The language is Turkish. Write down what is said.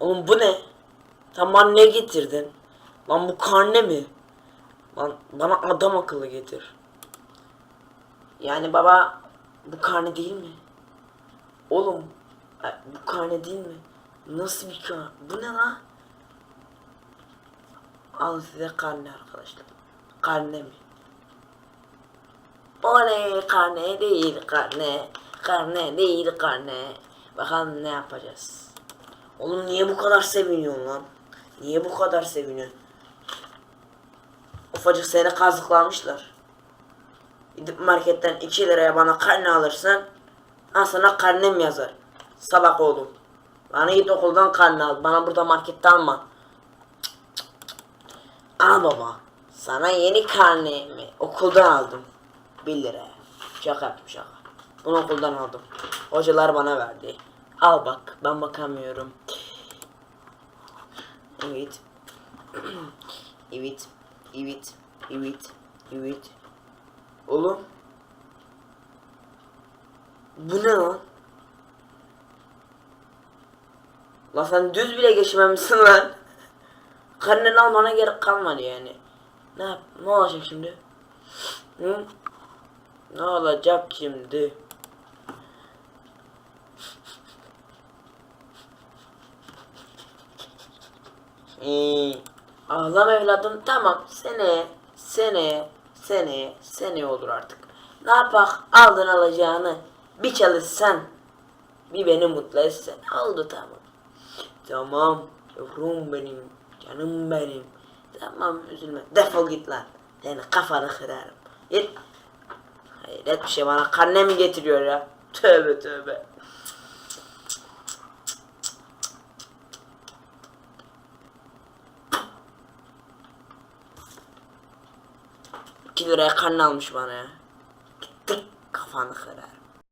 Oğlum bu ne? Bana ne getirdin? Lan bu karne mi? Lan bana adam akıllı getir. Yani baba bu karne değil mi? Oğlum e, bu karne değil mi? Nasıl bir karne? Bu ne lan? Al size karne arkadaşlar. Karne mi? Oley karne değil karne. Karne değil karne. Bakalım ne yapacağız. Oğlum niye bu kadar seviniyorsun lan? Niye bu kadar seviniyorsun? Ufacık seni kazıklamışlar. Gidip marketten 2 liraya bana karne alırsan al sana karnem yazar. Salak oğlum. Bana git okuldan karne al. Bana burada markette alma. Al baba. Sana yeni karnemi okuldan aldım. 1 liraya. Şaka yaptım şaka. Bunu okuldan aldım. Hocalar bana verdi. Al bak. Ben bakamıyorum. Evet. evet. Evet. Evet. Evet. Oğlum. Bu ne lan? Lan sen düz bile geçmemişsin lan. Karneni almana gerek kalmadı yani. Ne yap? Ne olacak şimdi? Hı? Ne olacak şimdi? Ee, ağlama evladım tamam sene sene sene sene olur artık. Ne yapak aldın alacağını bir çalışsan bir beni mutlu etsen oldu tamam. Tamam yavrum benim canım benim. Tamam üzülme defol git lan. Seni kafanı kırarım. Git. Hayret bir şey bana karne mi getiriyor ya? Tövbe tövbe. İki liraya karne almış bana ya. Gittik kafanı kırarım.